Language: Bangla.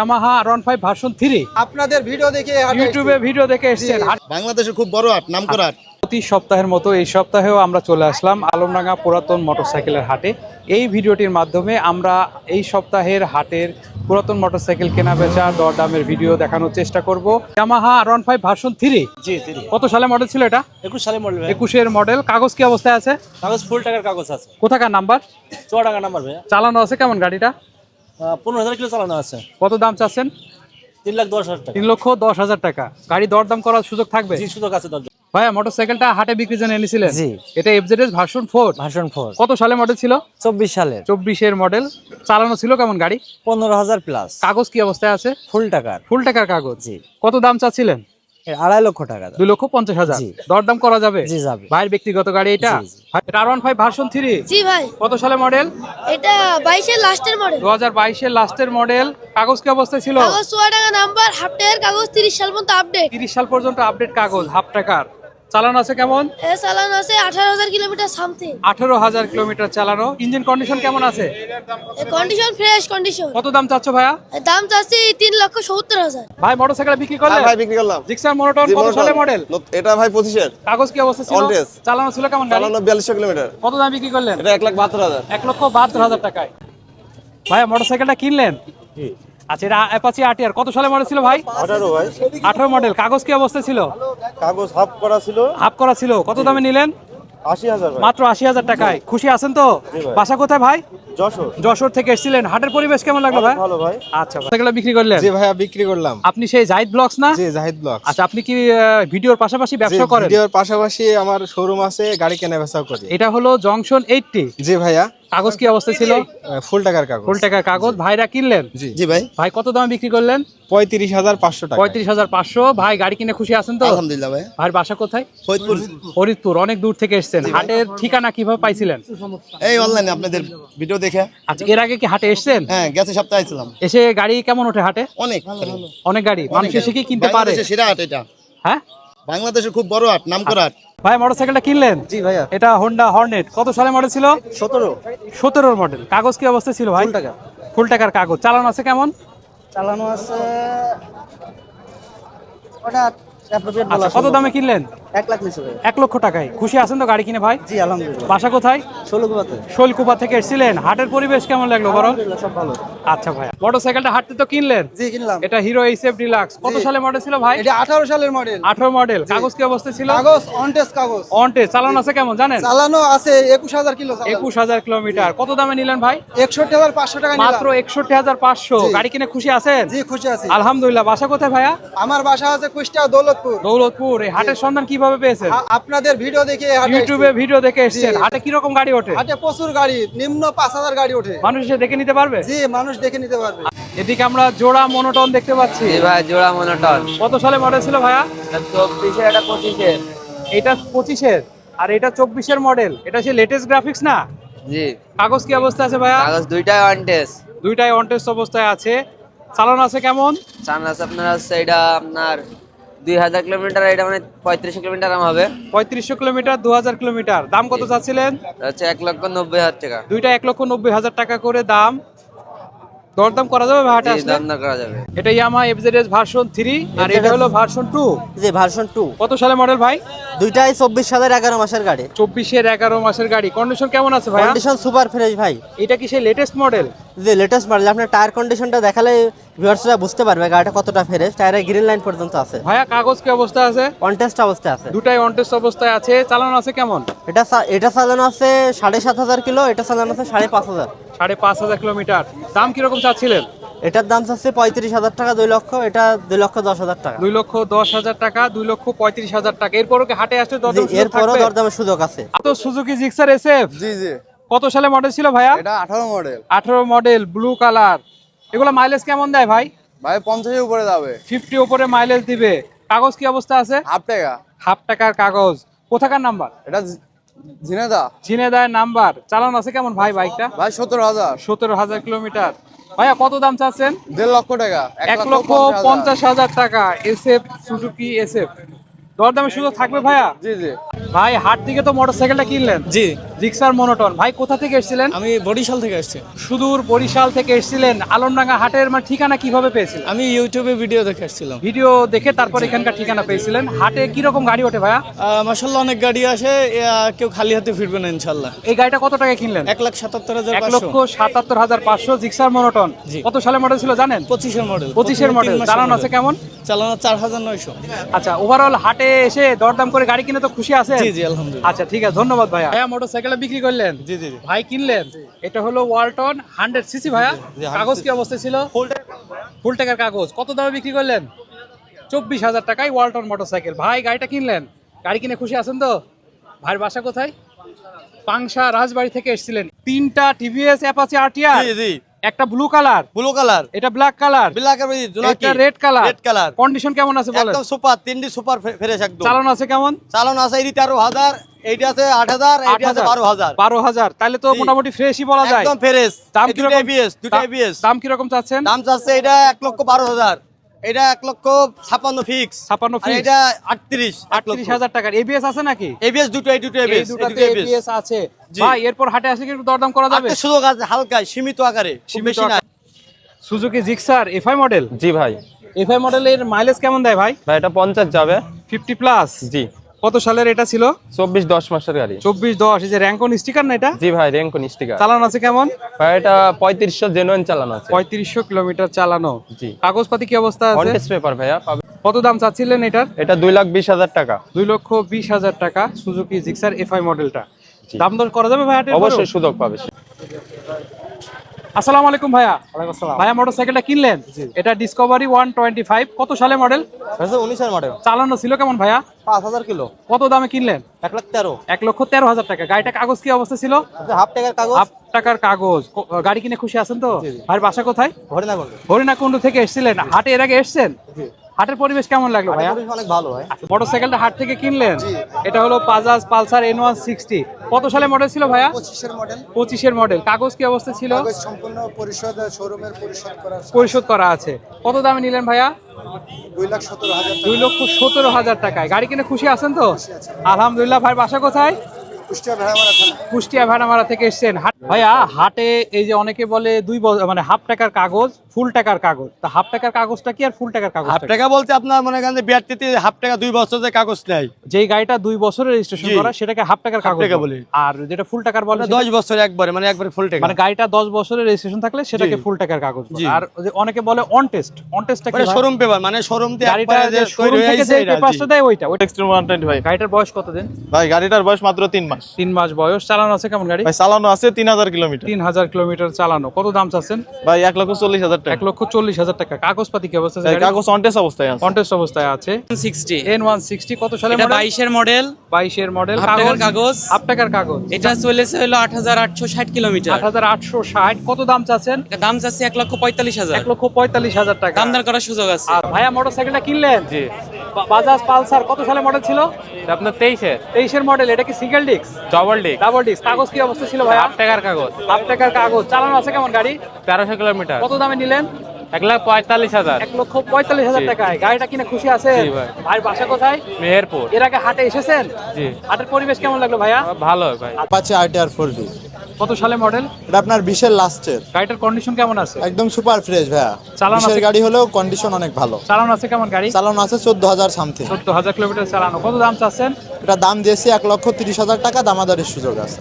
Yamaha R one five version three আপনাদের ভিডিও দেখে হাটে ইউটিউবে ভিডিও দেখে এসেছেন। বাংলাদেশের খুব বড় হাট নাম করা প্রতি সপ্তাহের মতো এই সপ্তাহেও আমরা চলে আসলাম আলমডাঙ্গা পুরাতন মোটরসাইকেলের হাটে। এই ভিডিওটির মাধ্যমে আমরা এই সপ্তাহের হাটের পুরাতন মোটরসাইকেল কেনা বেচা দরদামের ভিডিও দেখানোর চেষ্টা করব। Yamaha R one five version three জি কত সালে মডেল ছিল এটা? একুশ সালে মডেল একুশের মডেল কাগজ কি অবস্থায় আছে? কাগজ ফুল টাকার কাগজ আছে। কোথাকার নাম্বার চুয়াডাঙ্গা নাম্বার ভাইয়া। চালানো আছে কেমন গাড়িটা? পনেরো হাজার কিলো চালানো আছে। কত দাম চাচ্ছেন? তিন লাখ দশ হাজার টাকা। তিন লক্ষ দশ হাজার টাকা। গাড়ি দরদাম করার সুযোগ থাকবে? জি সুযোগ আছে দশ ভাইয়া মোটরসাইকেলটা হাটে বিক্রির জন্য এনেছিলেন? জি। এটা FZS version four version four কত সালে মডেল ছিল? চব্বিশ সালের চব্বিশের মডেল চালানো ছিল কেমন গাড়ি? পনেরো হাজার প্লাস কাগজ কি অবস্থায় আছে? ফুল টাকার। ফুল টাকার কাগজ। জি। কত দাম চাচ্ছিলেন? এর আড়াই লক্ষ টাকা দুই লক্ষ পঞ্চাশ হাজার। দরদাম করা যাবে? জি যাবে। ভাইয়ের ব্যক্তিগত গাড়ি এটা? R one five version three জি ভাই। কত সালে মডেল এটা বাইশের লাস্টের মডেল দু হাজার বাইশের লাস্টের মডেল কাগজ কি অবস্থায় ছিল? কাগজ নাম্বার হাফ টাকার কাগজ তিরিশ সাল পর্যন্ত আপডেট তিরিশ সাল পর্যন্ত আপডেট কাগজ হাফ টাকার চালানো আছে কেমন? এ চালান আছে আঠারো হাজার কিলোমিটার সামথিং। আঠারো হাজার কিলোমিটার চালানো। ইঞ্জিন কন্ডিশন কেমন আছে? কন্ডিশন ফ্রেশ কন্ডিশন কত দাম চাচ্ছ ভাইয়া? দাম চাচ্ছি তিন লক্ষ সত্তর হাজার। ভাই মোটরসাইকেল বিক্রি করলে? হ্যাঁ ভাই বিক্রি করলাম। জিক্সার মোটর কত। সালে মডেল এটা ভাই পঁচিশের। কাগজ কি অবস্থা ছিল? চালানো ছিল কেমন গাড়ি? চালানো বিয়াল্লিশশো কিলোমিটার। কত দাম বিক্রি করলেন? এটা এক লাখ বাহাত্তর হাজার। এক লক্ষ বাহাত্তর হাজার টাকায়। ভাইয়া মোটরসাইকেলটা কিনলেন? আচ্ছা এটা অ্যাপাচি আরটিআর কত সালে মডেল ছিল ভাই? মডেল কাগজ কি অবস্থা ছিল? কাগজ হাফ করা ছিল। হাফ করা ছিল কত দামে নিলেন? মাত্র টাকায়। খুশি আছেন তো? বাসা কোথায় ভাই? যশোর। যশোর থেকে এসেছিলেন। হাটের পরিবেশ কেমন লাগল ভাই? ভালো ভাই। আচ্ছা বিক্রি করলেন? জি ভাইয়া বিক্রি করলাম। আপনি সেই জাহিদ ব্লগস না? জি জাহিদ ব্লগ আচ্ছা আপনি কি ভিডিওর পাশাপাশি ব্যবসা করেন? ভিডিওর পাশাপাশি আমার শোরুম আছে গাড়ি কেনা বেচা করি। এটা হলো জংশন এইটটি জি ভাইয়া। কাগজ কি অবস্থা ছিল? ফুল টাকার কাগজ। ফুল টাকার কাগজ। ভাইরা কিনলেন? জি। জি ভাই। ভাই কত দামে বিক্রি করলেন? পঁয়ত্রিশ হাজার পাঁচশো টাকা। পঁয়ত্রিশ হাজার পাঁচশো। ভাই গাড়ি কিনে খুশি আছেন তো? আলহামদুলিল্লাহ ভাই। ভাইয়ের বাসা কোথায়? ফরিদপুর। ফরিদপুর। অনেক দূর থেকে এসেছেন। হাটের ঠিকানা কীভাবে পাইছিলেন? এই অনলাইনে আপনাদের ভিডিও দেখে। আচ্ছা এর আগে কি হাটে এসেছেন? হ্যাঁ গেছে সপ্তাহে আইছিলাম এসে গাড়ি কেমন ওঠে হাটে? অনেক। অনেক গাড়ি। মানুষ এসে কি কিনতে পারে? সেরা হাট এটা। হ্যাঁ? বাংলাদেশের খুব বড় হাট নাম করা হাট। ভাই মোটরসাইকেলটা কিনলেন? জি ভাইয়া। এটা হোন্ডা হর্নেট কত সালে মডেল ছিল? সতেরো। সতেরোর মডেল কাগজ কি অবস্থা ছিল ভাই? ফুল টাকা। ফুল টাকার কাগজ। চালানো আছে কেমন? চালানো আছে আচ্ছা কত দামে কিনলেন? এক লাখ এক লক্ষ টাকায়। খুশি আছেন তো গাড়ি কিনে ভাই? জি আলহামদুলিল্লাহ। বাসা কোথায়? শৈলকুপা থেকে এসেছিলেন। হাটের পরিবেশ কেমন লাগল সব ভালো। আচ্ছা ভাই মোটরসাইকেলটা হাঁটতে তো কিনলেন? জি কিনলাম। এটা হিরো ডিলাক্স কত সালে মডেল ছিল ভাই? এটা আঠারো সালের মডেল আঠারো মডেল কাগজ কি অবস্থা ছিল? কাগজ অন টেস্ট কাগজ। চালানো আছে কেমন জানেন? চালানো আছে একুশ হাজার কিলো চালানো। একুশ হাজার কিলোমিটার। কত দামে নিলেন ভাই? একষট্টি হাজার পাঁচশো টাকা নিলাম। মাত্র একষট্টি হাজার পাঁচশো। জি। গাড়ি কিনে খুশি আছেন? জি খুশি আছি। আলহামদুলিল্লাহ। বাসা কোথায় ভাইয়া? আমার বাসা আছে কুষ্টিয়া দৌলতপুর। দৌলতপুর। এই হাটের সন্ধান কীভাবে পেয়েছেন? আপনাদের ভিডিও দেখে ইউটিউবে ভিডিও দেখে এসেছেন। হাটে কীরকম গাড়ি ওঠে? হাটে প্রচুর গাড়ি নিম্ন পাঁচ হাজার গাড়ি ওঠে। মানুষ এসে দেখে নিতে পারবে? জি মানুষ দেখে নিতে পারবে। এদিকে আমরা জোড়া মনোটন দেখতে পাচ্ছি। ভাই জোড়া মনোটন। কত সালে মডেল ছিল ভাইয়া? চব্বিশে এটা পঁচিশে এটা পঁচিশের। আর এটা চব্বিশের মডেল এটা সে লেটেস্ট গ্রাফিক্স না? জি। কাগজ কি অবস্থা আছে ভাইয়া? কাগজ দুইটাই ওয়ান টেস্ট দুইটাই অনটেস্ট অবস্থায় আছে। চালানো আছে কেমন? চান্নাস আপনার হচ্ছে এটা আপনার দুই হাজার কিলোমিটার এটা মানে পঁয়ত্রিশশো কিলোমিটার দাম হবে। পঁয়ত্রিশশো কিলোমিটার দু হাজার কিলোমিটার। দাম কত চাচ্ছিলেন? হচ্ছে এক লক্ষ নব্বই হাজার টাকা। দুইটা এক লক্ষ নব্বই হাজার টাকা করে দাম। দরদাম করা যাবে ভাই আসলে? দাম দর করা যাবে। এটা ইয়ামা এফজেডএস ভার্সন থ্রি আর এটা হলো ভার্সন টু জি ভার্সন টু কত সালে মডেল ভাই? দুইটাই চব্বিশ সালের এগারো মাসের গাড়ি। চব্বিশের এগারো মাসের গাড়ি। কন্ডিশন কেমন আছে ভাই কন্ডিশন সুপার ফ্রেশ ভাই। এটা কি সেই লেটেস্ট মডেল যে লেটেস্ট মডেল আপনার টায়ার কন্ডিশনটা দেখালে ভিউয়ার্সরা বুঝতে পারবে গাড়িটা কতটা ফ্রেশ টায়ারের গ্রিন লাইন পর্যন্ত আছে। ভাইয়া কাগজ কি অবস্থা আছে? কন্টেস্ট অবস্থায় আছে। দুটাই অনটেস্ট অবস্থায় আছে। চালানো আছে কেমন? এটা এটা চালানো আছে সাড়ে সাত হাজার কিলো এটা চালানো আছে সাড়ে পাঁচ হাজার। সাড়ে পাঁচ হাজার কিলোমিটার। দাম কীরকম চাচ্ছিলেন? এটার দাম চাচ্ছে পঁয়ত্রিশ হাজার টাকা দুই লক্ষ এটা দুই লক্ষ দশ হাজার টাকা। দুই লক্ষ দশ হাজার টাকা দুই লক্ষ পঁয়ত্রিশ হাজার টাকা। এরপরও কি হাটে সুযোগ এরপরও দরদামের সুযোগ আছে। তো সুজুকি জিক্সার এসএফ জি জি। কত সালে মডেল ছিল ভাইয়া? এটা আঠারো মডেল আঠারো মডেল ব্লু কালার এগুলো মাইলেজ কেমন দেয় ভাই? ভাই পঞ্চাশের উপরে যাবে। ফিফটি উপরে মাইলেজ দিবে। কাগজ কি অবস্থা আছে? হাফ টাকা। হাফ টাকার কাগজ। কোথাকার নাম্বার এটা ঝিনেদা ঝিনেদায় নাম্বার চালান আছে কেমন ভাই বাইকটা ভাই সতেরো হাজার। সতেরো হাজার কিলোমিটার ভাইয়া কত দাম চাচ্ছেন? দেড় লক্ষ টাকা। এক লক্ষ পঞ্চাশ হাজার। টাকা। এসএফ সুজুকি এসএফ দরদামের সুযোগ থাকবে ভাইয়া? জি জি। ভাই হাট থেকে তো মোটরসাইকেলটা কিনলেন? জি। জিক্সার মনোটন ভাই কোথা থেকে এসেছিলেন? আমি বরিশাল থেকে আসছি। সুদূর বরিশাল থেকে এসেছিলেন। আলমডাঙ্গা হাটের মানে ঠিকানা কীভাবে পেয়েছিলেন? আমি ইউটিউবে ভিডিও দেখে আসছিলাম। ভিডিও দেখে তারপর এখানকার ঠিকানা পেয়েছিলেন। হাটে কি রকম গাড়ি ওঠে ভাইয়া? মাসাল্লাহ অনেক গাড়ি আসে। আহ, কেউ খালি হাতে ফিরবে না ইনশাল্লাহ এই গাড়িটা কত টাকা কিনলেন? এক লাখ সাতাত্তর হাজার এক পাঁচশো। লক্ষ সাতাত্তর হাজার পাঁচশো জিক্সার মনোটন জি। কত সালে মডেল ছিল জানেন? পঁচিশের মডেল পঁচিশের মডেল চালানো আছে কেমন? চালানো চার হাজার নয়শো। আচ্ছা ওভারঅল হাটে এসে দরদাম করে গাড়ি কিনে তো খুশি আছে জি জি আলহামদুলিল্লাহ। আচ্ছা ঠিক আছে ধন্যবাদ ভাইয়া। ভাইয়া মোটরসাইকেল বিক্রি করলেন? জি জি ভাই কিনলেন? এটা হলো ওয়ালটন হান্ড্রেড সিসি ভাইয়া। কাগজ কি অবস্থা ছিল? ফুল টাকার কাগজ। কত দামে বিক্রি করলেন? চব্বিশ হাজার টাকায় ওয়ালটন মোটরসাইকেল ভাই গাড়িটা কিনলেন? গাড়ি কিনে খুশি আছেন তো? ভাইয়ের বাসা কোথায়? পাংশা রাজবাড়ি থেকে এসেছিলেন। তিনটা টিভিএস অ্যাপাচি আরটিআর জি। একটা ব্লু কালার ব্লু কালার এটা ব্ল্যাক কালার ব্ল্যাক এটা red colour red colour condition কেমন আছে বলেন? একদম সুপার তিনটি সুপার ফ্রেশ একদম। চালানো আছে কেমন? চালান আছে এই তেরো হাজার এইটা আছে আট হাজার এইটা আছে বারো হাজার। বারো হাজার। তাহলে তো মোটামুটি ফ্রেশই বলা যায়। একদম ফ্রেশ দাম দুটো কীরকম? এবিএস দুটো এবিএস দাম কীরকম চাচ্ছেন? দাম চাচ্ছে এটা এক লক্ষ বারো হাজার। এটা এক লক্ষ ছাপান্ন ফিক্স ছাপান্ন ফিক্স এটা আটত্রিশ আটত্রিশ হাজার টাকার। এবিএস আছে নাকি? এবিএস দুটো এই দুটো এবিএস দুটো এবিএস আছে। ভাই এরপর হাটে আসলে কি একটু দরদাম করা যাবে? সুযোগ আছে হালকা সীমিত আকারে সীমিত সুজুকি জিক্সার এফআই মডেল জি ভাই। এফআই মডেলের মাইলেজ কেমন দেয় ভাই? ভাই এটা পঞ্চাশ যাবে। ফিফটি প্লাস জি। কত সালের এটা ছিল? চব্বিশ দশ মাসের গাড়ি। চব্বিশ দশ এই যে র্যাঙ্কন স্টিকার না এটা? জি ভাই রেঙ্কন স্টিকার চালানো আছে কেমন? ভাই এটা পঁয়ত্রিশশো জেনুইন চালানো আছে। পঁয়ত্রিশশো কিলোমিটার চালানো। জি। কাগজপাতি কি অবস্থা আছে? পেপার ভাইয়া কত দাম চাচ্ছিলেন এটার? এটা দুই লাখ বিশ হাজার টাকা। দুই লক্ষ বিশ হাজার টাকা সুজুকি জিক্সার এফআই মডেলটা। দাম দর করা যাবে ভাই হাটের অবশ্যই সুযোগ পাবে। আসসালামু আলাইকুম ভাইয়া। ভাইয়া মোটরসাইকেলটা কিনলেন? এটা ডিসকভারি ওয়ান টোয়েন্টি ফাইভ কত সালে মডেল উনিশের মডেল চালানো ছিল কেমন ভাইয়া? পাঁচ হাজার কিলো। কত দামে কিনলেন? এক লাখ তেরো। এক লক্ষ তেরো হাজার টাকা। গাড়িটা কাগজ কি অবস্থা ছিল? হাফ টাকার কাগজ। হাফ টাকার কাগজ। গাড়ি কিনে খুশি আছেন তো? আর বাসা কোথায়? হরিণাগঞ্জ হরিণাকুণ্ডু থেকে এসেছিলেন। হাটে এর আগে এসেছেন? হাটের পরিবেশ কেমন লাগল ভাইয়া? অনেক ভালো হয় মোটরসাইকেলটা হাট থেকে কিনলেন? এটা হলো Bajaj Pulsar N one sixty কত সালে মডেল ছিল ভাইয়া? পঁচিশের মডেল পঁচিশের মডেল কাগজ কি অবস্থা ছিল? সম্পূর্ণ পরিশোধ শোরুমের পরিশোধ করার পরিশোধ করা আছে। কত দামে নিলেন ভাইয়া? দুই লক্ষ সতেরো হাজার টাকায়। গাড়ি কিনে খুশি আছেন তো? আলহামদুলিল্লাহ ভাই বাসা কোথায়? কুষ্টিয়া ভেড়ামারা থেকে এসছেন। ভাইয়া হাটে এই যে অনেকে বলে দুই মানে হাফ টাকার কাগজ ফুল টাকার কাগজ। তা হাফ টাকার কাগজটা কি আর ফুল টাকার কাগজ হাফ টাকা বলতে আপনার মনে করেন যে হাফ টাকা দুই বছর যে কাগজ নেয়। যেই গাড়িটা দুই বছরের রেজিস্ট্রেশন করা সেটাকে হাফ টাকার কাগজ বলে। আর যেটা ফুল টাকার বলে দশ বছর একবারে মানে একবারে ফুল টাকা। মানে গাড়িটা দশ বছরের রেজিস্ট্রেশন থাকলে সেটাকে ফুল টাকার কাগজ বলে। আর অনেকে বলে অন টেস্ট অন টেস্টটা কি মানে শোরুম পেপার মানে শোরুম দিয়ে গাড়িটা যে শোরুম থেকে যে পেপারটা দেয় ওইটা। ওইটা এক্সট্রিম ওয়ান টোয়েন্টি ফাইভ গাড়িটার বয়স কতদিন? ভাই গাড়িটার বয়স মাত্র তিন মাস। তিন মাস বয়স। চালানো আছে কেমন গাড়ি? ভাই চালানো আছে তিন হাজার কিলোমিটার। তিন হাজার কিলোমিটার চালানো। কত দাম চাচ্ছেন? ভাই এক লক্ষ চল্লিশ হাজার টাকা। এক লক্ষ চল্লিশ হাজার টাকা। কাগজপাতি কি অবস্থা কাগজ অনটেস অবস্থায় আছে। কন্টেস্ট অবস্থায় আছে। সিক্সটি এন ওয়ান সিক্সটি কত সালে বাইশের মডেল বাইশের মডেল কাগজ। হাফ টাকার কাগজ। এটা চলেছে হলো আট হাজার আটশো ষাট কিলোমিটার। আট হাজার আটশো ষাট কত দাম চাচ্ছেন? দাম যাচ্ছে এক লক্ষ পঁয়তাল্লিশ হাজার। এক লক্ষ পঁয়তাল্লিশ হাজার টাকা। দাম দর করার সুযোগ আছে। ভাইয়া মোটরসাইকেলটা কিনলেন? জি। বাজাজ পালসার কত সালে মডেল ছিল? আপনার তেইশে তেইশের মডেল এটা কি single disc double disc double disc কাগজ কি অবস্থা ছিল ভাইয়া? আট টাকার কাগজ। হাফ টাকার কাগজ। চালানো আছে কেমন গাড়ি? তেরোশো কিলোমিটার। কত দামে নিলেন? এক লাখ পঁয়তাল্লিশ হাজার। এক লক্ষ পঁয়তাল্লিশ হাজার টাকায়। গাড়িটা কিনে খুশি আছে জি ভাই। বাসা কোথায়? মেহেরপুর। এর আগে হাটে এসেছেন? জি। হাটের পরিবেশ কেমন লাগল ভাইয়া? ভালো ভাই। আপাচে আরটিআর ফোর কত সালে মডেল এটা আপনার বিশের লাস্টের গাড়িটার কন্ডিশন কেমন আছে? একদম সুপার ফ্রেশ ভাইয়া। চালানো আছে- গাড়ি হলেও কন্ডিশন অনেক ভালো। চালানো আছে কেমন গাড়ি? চালানো আছে চোদ্দ হাজার সামথিং চোদ্দ হাজার কিলোমিটার চালানো। কত দাম চাচ্ছেন? এটা দাম দিয়েছি এক লক্ষ তিরিশ হাজার টাকা দামাদারের সুযোগ আছে।